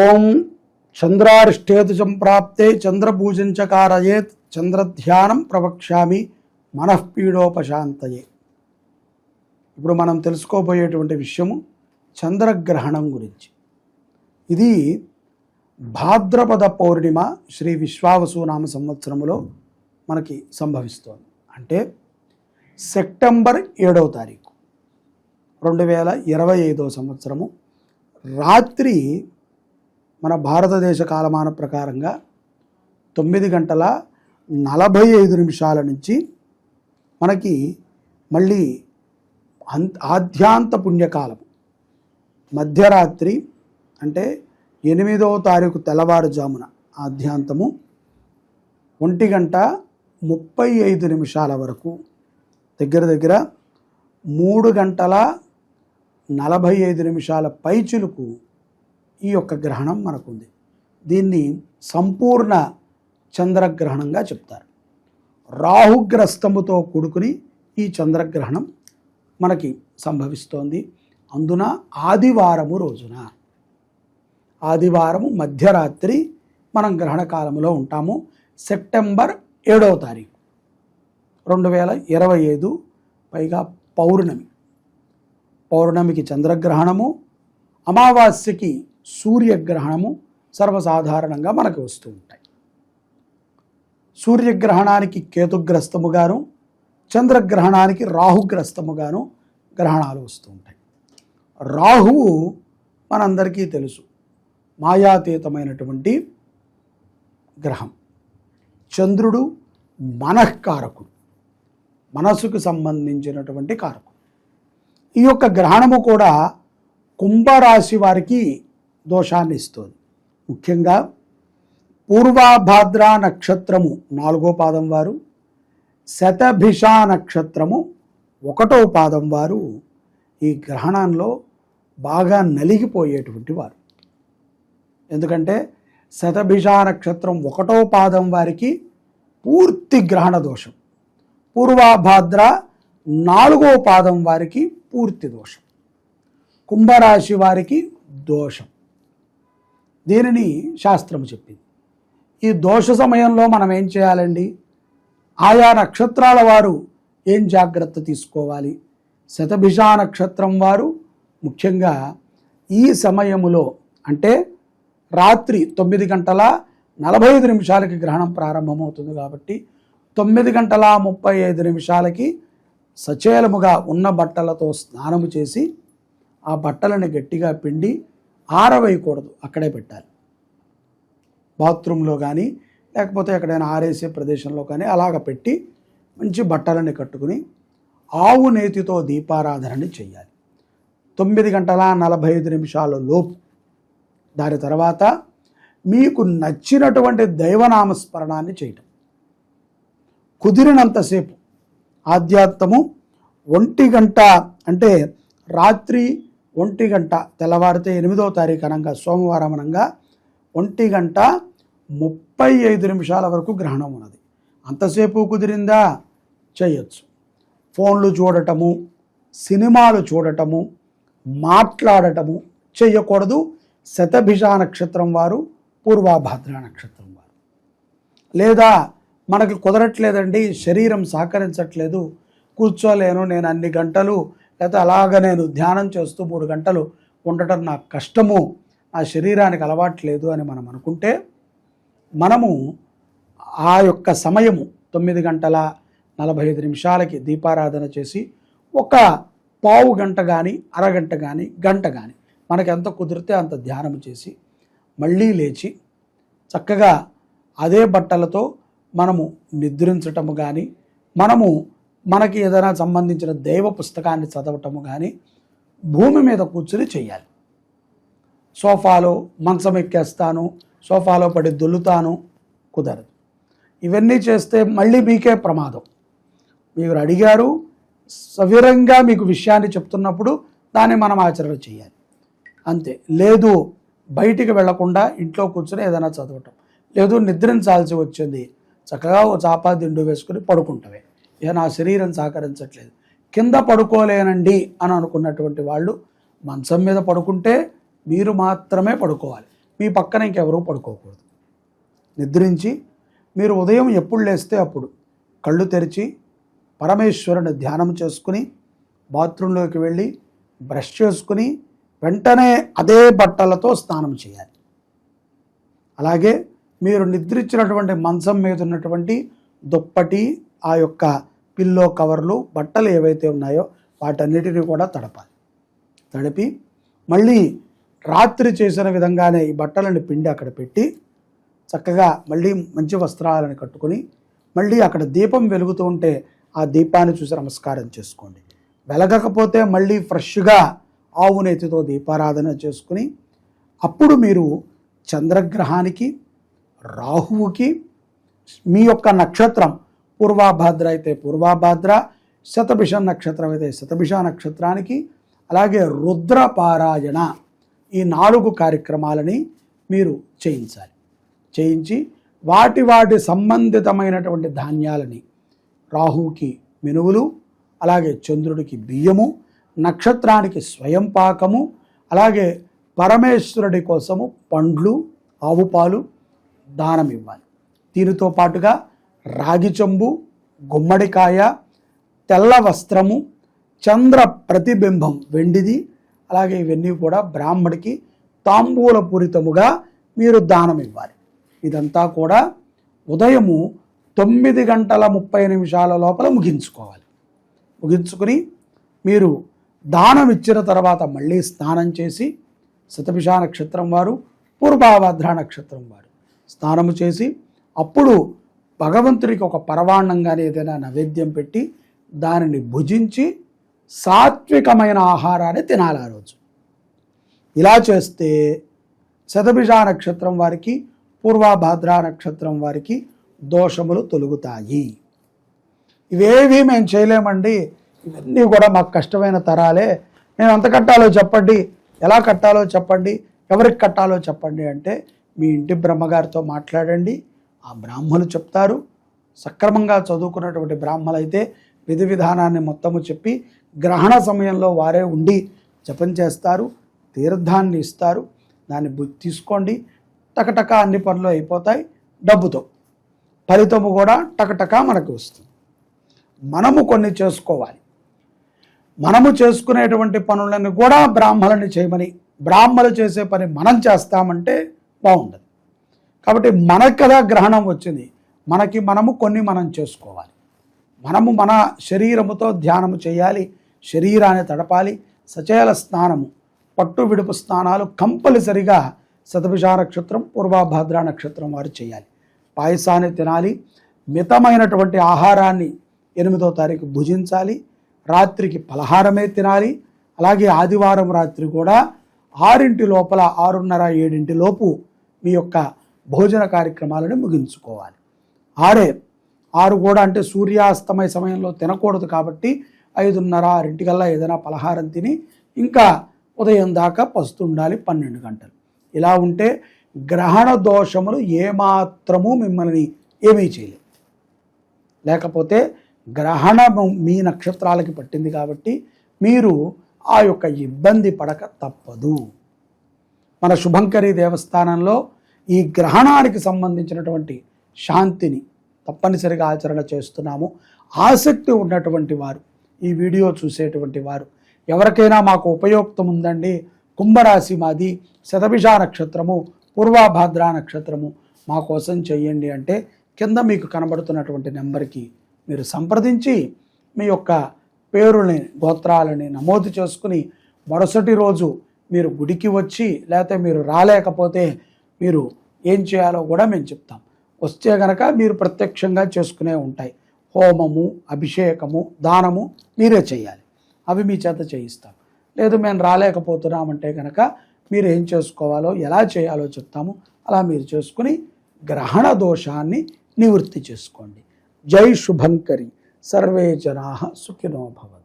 ఓం చంద్రారిష్టేతు సంప్రాప్తే చంద్రపూజంచకారయేత్ చంద్రధ్యానం ప్రవక్ష్యామి మనఃపీడోపశాంతయే ఇప్పుడు మనం తెలుసుకోబోయేటువంటి విషయము చంద్రగ్రహణం గురించి. ఇది భాద్రపద పౌర్ణిమ శ్రీ విశ్వావసునామ సంవత్సరములో మనకి సంభవిస్తోంది. అంటే సెప్టెంబర్ ఏడవ తారీఖు. రెండు వేల ఇరవై ఐదో సంవత్సరము రాత్రి మన భారతదేశ కాలమాన ప్రకారంగా తొమ్మిది గంటల నలభై ఐదు నిమిషాల నుంచి మనకి మళ్ళీ అం ఆద్యాంత పుణ్యకాలం. మధ్యరాత్రి అంటే ఎనిమిదవ తారీఖు తెల్లవారుజామున ఆద్యాంతము ఒంటి గంట ముప్పై ఐదు నిమిషాల వరకు. దగ్గర దగ్గర మూడు గంటల నలభై ఐదు నిమిషాల పైచులకు ఈ యొక్క గ్రహణం మనకుంది. దీన్ని సంపూర్ణ చంద్రగ్రహణంగా చెప్తారు. రాహుగ్రస్తముతో కూడుకుని ఈ చంద్రగ్రహణం మనకి సంభవిస్తోంది. అందున ఆదివారము రోజున. ఆదివారము మధ్యరాత్రి మనం గ్రహణ కాలంలో ఉంటాము. సెప్టెంబర్ ఏడవ తారీఖు. రెండు వేల ఇరవై ఐదు పైగా పౌర్ణమి. పౌర్ణమికి చంద్రగ్రహణము. అమావాస్యకి సూర్యగ్రహణము సర్వసాధారణంగా మనకు వస్తూ ఉంటాయి. సూర్యగ్రహణానికి కేతుగ్రస్తముగాను చంద్రగ్రహణానికి రాహుగ్రస్తముగాను గ్రహణాలు వస్తూ ఉంటాయి. రాహువు మనందరికీ తెలుసు మాయాతీతమైనటువంటి గ్రహం. చంద్రుడు మనఃకారకుడు మనసుకు సంబంధించినటువంటి కారకుడు. ఈ యొక్క గ్రహణము కూడా కుంభరాశి వారికి దోషాన్ని ఇస్తుంది. ముఖ్యంగా పూర్వాభాద్ర నక్షత్రము నాలుగో పాదం వారు శతభిష నక్షత్రము ఒకటో పాదం వారు ఈ గ్రహణంలో బాగా నలిగిపోయేటువంటి వారు. ఎందుకంటే శతభిష నక్షత్రం ఒకటో పాదం వారికి పూర్తి గ్రహణ దోషం. పూర్వాభాద్ర నాలుగో పాదం వారికి పూర్తి దోషం. కుంభరాశి వారికి దోషం. దీనిని శాస్త్రం చెప్పింది. ఈ దోష సమయంలో మనం ఏం చేయాలండి? ఆయా నక్షత్రాల వారు ఏం జాగ్రత్త తీసుకోవాలి? శతభిష నక్షత్రం వారు ముఖ్యంగా ఈ సమయములో అంటే రాత్రి తొమ్మిది గంటల నలభై ఐదు నిమిషాలకి గ్రహణం ప్రారంభమవుతుంది కాబట్టి తొమ్మిది గంటల ముప్పై ఐదు నిమిషాలకి సచేలముగా ఉన్న బట్టలతో స్నానము చేసి ఆ బట్టలను గట్టిగా పిండి ఆరవేయకూడదు అక్కడే పెట్టాలి. బాత్రూంలో కానీ లేకపోతే ఎక్కడైనా ఆరేసే ప్రదేశంలో కానీ అలాగ పెట్టి మంచి బట్టలని కట్టుకుని ఆవు నేతితో దీపారాధనని చేయాలి తొమ్మిది గంటల నలభై ఐదు నిమిషాల లోపు. దాని తర్వాత మీకు నచ్చినటువంటి దైవనామస్మరణాన్ని చేయటం. కుదిరినంతసేపు ఆధ్యాత్మము ఒంటి గంట అంటే రాత్రి ఒంటి గంట తెల్లవారితే ఎనిమిదవ తారీఖు అనగా సోమవారం అనగా ఒంటి గంట ముప్పై ఐదు నిమిషాల వరకు గ్రహణం ఉన్నది. అంతసేపు కుదిరిందా? చేయొచ్చు. ఫోన్లు చూడటము సినిమాలు చూడటము మాట్లాడటము చేయకూడదు. శతభిష నక్షత్రం వారు పూర్వాభాద్ర నక్షత్రం వారు. లేదా మనకు కుదరట్లేదండి శరీరం సహకరించట్లేదు కూర్చోలేను నేను అన్ని గంటలు లేకపోతే అలాగ నేను ధ్యానం చేస్తూ మూడు గంటలు ఉండటం నాకు కష్టము నా శరీరానికి అలవాట్లేదు అని మనం అనుకుంటే మనము ఆ యొక్క సమయము తొమ్మిది గంటల నలభై ఐదు నిమిషాలకి దీపారాధన చేసి ఒక పావు గంట కానీ అరగంట కానీ గంట కానీ మనకి ఎంత కుదిరితే అంత ధ్యానం చేసి మళ్ళీ లేచి చక్కగా అదే బట్టలతో మనము నిద్రించటము కానీ మనము మనకి ఏదైనా సంబంధించిన దైవ పుస్తకాన్ని చదవటము కానీ భూమి మీద కూర్చుని చేయాలి సోఫాలో మంచం ఎక్కేస్తాను సోఫాలో పడి దొల్లుతాను కుదరదు. ఇవన్నీ చేస్తే మళ్ళీ మీకే ప్రమాదం. మీరు అడిగారు సవిరంగా మీకు విషయాన్ని చెప్తున్నప్పుడు దాన్ని మనం ఆచరణ చేయాలి అంతే. లేదు బయటికి వెళ్ళకుండా ఇంట్లో కూర్చొని ఏదైనా చదవటం. లేదు నిద్రించాల్సి వచ్చింది. చక్కగా ఓ చాపా దిండు వేసుకుని పడుకుంటవే ఇక నా శరీరం సహకరించట్లేదు. కింద పడుకోలేనండి అని అనుకున్నటువంటి వాళ్ళు మంచం మీద పడుకుంటే మీరు మాత్రమే పడుకోవాలి. మీ పక్కన ఇంకెవరూ పడుకోకూడదు. నిద్రించి మీరు ఉదయం ఎప్పుడు లేస్తే అప్పుడు కళ్ళు తెరిచి పరమేశ్వరుని ధ్యానం చేసుకుని బాత్రూంలోకి వెళ్ళి బ్రష్ చేసుకుని వెంటనే అదే బట్టలతో స్నానం చేయాలి. అలాగే మీరు నిద్రించినటువంటి మంచం మీద ఉన్నటువంటి దుప్పటి ఆ యొక్క పిల్లో కవర్లు బట్టలు ఏవైతే ఉన్నాయో వాటన్నిటిని కూడా తడపాలి. తడిపి మళ్ళీ రాత్రి చేసిన విధంగానే ఈ బట్టలను పిండి అక్కడ పెట్టి చక్కగా మళ్ళీ మంచి వస్త్రాలను కట్టుకొని మళ్ళీ అక్కడ దీపం వెలుగుతూ ఉంటే ఆ దీపాన్ని చూసి నమస్కారం చేసుకోండి. వెలగకపోతే మళ్ళీ ఫ్రెష్గా ఆవు నేతితో దీపారాధన చేసుకుని అప్పుడు మీరు చంద్రగ్రహానికి రాహువుకి మీ యొక్క నక్షత్రం పూర్వాభాద్ర అయితే పూర్వాభాద్ర శతభిష నక్షత్రం అయితే శతభిష నక్షత్రానికి అలాగే రుద్రపారాయణ ఈ నాలుగు కార్యక్రమాలని మీరు చేయించాలి. చేయించి వాటి వాటి సంబంధితమైనటువంటి ధాన్యాలని రాహుకి మినువులు అలాగే చంద్రుడికి బియ్యము నక్షత్రానికి స్వయం పాకము అలాగే పరమేశ్వరుడి కోసము పండ్లు ఆవు పాలు దానం ఇవ్వాలి. దీనితో పాటుగా రాగి చెంబు గుమ్మడికాయ తెల్ల వస్త్రము చంద్ర ప్రతిబింబం వెండిది. అలాగే ఇవన్నీ కూడా బ్రాహ్మడికి తాంబూలపూరితముగా మీరు దానం ఇవ్వాలి. ఇదంతా కూడా ఉదయము తొమ్మిది గంటల ముప్పై నిమిషాల లోపల ముగించుకోవాలి. ముగించుకుని మీరు దానం ఇచ్చిన తర్వాత మళ్ళీ స్నానం చేసి శతభిష నక్షత్రం వారు పూర్వాభద్ర నక్షత్రం వారు స్నానము చేసి అప్పుడు భగవంతుడికి ఒక పరవాణంగానే ఏదైనా నైవేద్యం పెట్టి దానిని భుజించి సాత్వికమైన ఆహారాన్ని తినాలి ఆ రోజు. ఇలా చేస్తే శతభిష నక్షత్రం వారికి పూర్వభాద్ర నక్షత్రం వారికి దోషములు తొలుగుతాయి. ఇవేవి మేము చేయలేమండి. ఇవన్నీ కూడా మాకు కష్టమైన తరాలే. నేను ఎంత కట్టాలో చెప్పండి ఎలా కట్టాలో చెప్పండి ఎవరికి కట్టాలో చెప్పండి అంటే మీ ఇంటి బ్రహ్మగారితో మాట్లాడండి. ఆ బ్రాహ్మలు చెప్తారు. సక్రమంగా చదువుకున్నటువంటి బ్రాహ్మలు అయితే విధి విధానాన్ని మొత్తము చెప్పి గ్రహణ సమయంలో వారే ఉండి జపం చేస్తారు తీర్థాన్ని ఇస్తారు. దాన్ని తీసుకోండి. టకటక అన్ని పనులు అయిపోతాయి డబ్బుతో. ఫలితము కూడా టకటక మనకు వస్తుంది. మనము కొన్ని చేసుకోవాలి. మనము చేసుకునేటువంటి పనులను కూడా బ్రాహ్మణుని చేయమని బ్రాహ్మలు చేసే పని మనం చేస్తామంటే బాగుండదు. కాబట్టి మనకు కదా గ్రహణం వచ్చింది. మనకి మనము కొన్ని మనం చేసుకోవాలి. మనము మన శరీరముతో ధ్యానము చేయాలి. శరీరాన్ని తడపాలి. సచేల స్నానము పట్టు విడుపు స్నానాలు కంపల్సరిగా శతభిష నక్షత్రం పూర్వభద్ర నక్షత్రం వారు చేయాలి. పాయసాన్ని తినాలి. మితమైనటువంటి ఆహారాన్ని ఎనిమిదో తారీఖు భుజించాలి. రాత్రికి పలహారమే తినాలి. అలాగే ఆదివారం రాత్రి కూడా ఆరింటి లోపల ఆరున్నర ఏడింటి లోపు మీ యొక్క భోజన కార్యక్రమాలను ముగించుకోవాలి. ఆరే ఆరు కూడా అంటే సూర్యాస్తమయ సమయంలో తినకూడదు కాబట్టి ఐదున్నర ఆరింటికల్లా ఏదైనా పలహారం తిని ఇంకా ఉదయం దాకా పస్తుండాలి పన్నెండు గంటలు. ఇలా ఉంటే గ్రహణ దోషములు ఏమాత్రము మిమ్మల్ని ఏమీ చేయలేదు లేకపోతే గ్రహణము మీ నక్షత్రాలకి పట్టింది కాబట్టి మీరు ఆ యొక్క ఇబ్బంది పడక తప్పదు. మన శుభంకరి దేవస్థానంలో ఈ గ్రహణానికి సంబంధించినటువంటి శాంతిని తప్పనిసరిగా ఆచరణ చేస్తున్నాము. ఆసక్తి ఉన్నటువంటి వారు ఈ వీడియో చూసేటువంటి వారు ఎవరికైనా మాకు ఉపయోక్తం ఉందండి కుంభరాశి మాది శతభిష నక్షత్రము పూర్వాభాద్ర నక్షత్రము మా కోసం చెయ్యండి అంటే కింద మీకు కనబడుతున్నటువంటి నెంబర్కి మీరు సంప్రదించి మీ యొక్క పేరుని గోత్రాలని నమోదు చేసుకుని మరుసటి రోజు మీరు గుడికి వచ్చి లేకపోతే మీరు రాలేకపోతే మీరు ఏం చేయాలో కూడా మేము చెప్తాం. వస్తే గనక మీరు ప్రత్యక్షంగా చేసుకునే ఉంటాయి. హోమము అభిషేకము దానము మీరే చేయాలి. అవి మీ చేత చేయిస్తాం. లేదు మేము రాలేకపోతున్నామంటే కనుక మీరు ఏం చేసుకోవాలో ఎలా చేయాలో చెప్తాము. అలా మీరు చేసుకుని గ్రహణ దోషాన్ని నివృత్తి చేసుకోండి. జై శుభంకరి. సర్వే జనా సుఖినో